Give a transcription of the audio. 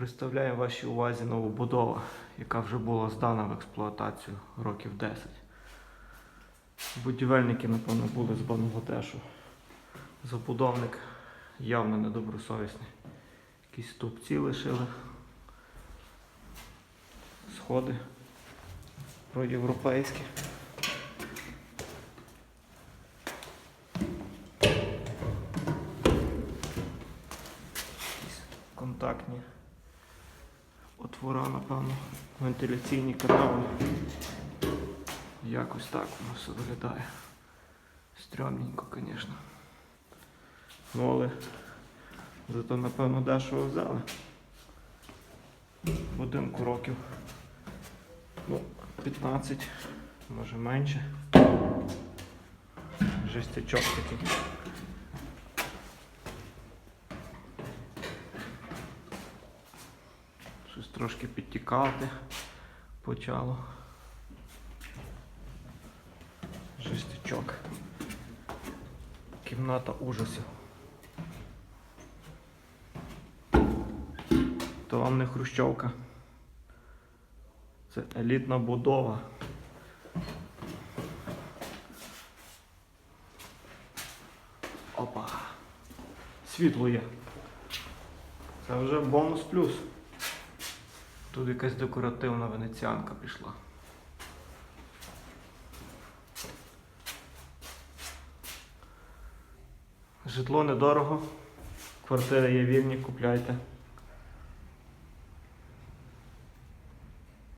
Представляю вашій увазі новобудова, яка вже була здана в експлуатацію років 10. Будівельники, напевно, були з Бангладешу. Забудовник явно недобросовісний. Якісь стовпці лишили. Сходи проєвропейські. Якісь контактні отвора, напевно, вентиляційні канали. Якось так воно все виглядає. Стрьомненько, звісно. Ну але зато, напевно, дешево взяли. Будинку років. Ну, 15, може менше. Жестячок такий. Щось трошки підтікати почало. Жестячок. Кімната ужасів. То вам не хрущовка. Це елітна будова. Опа. Світло є. Це вже бонус плюс. Тут якась декоративна венеціанка пішла. Житло недорого. Квартири є вільні, купляйте.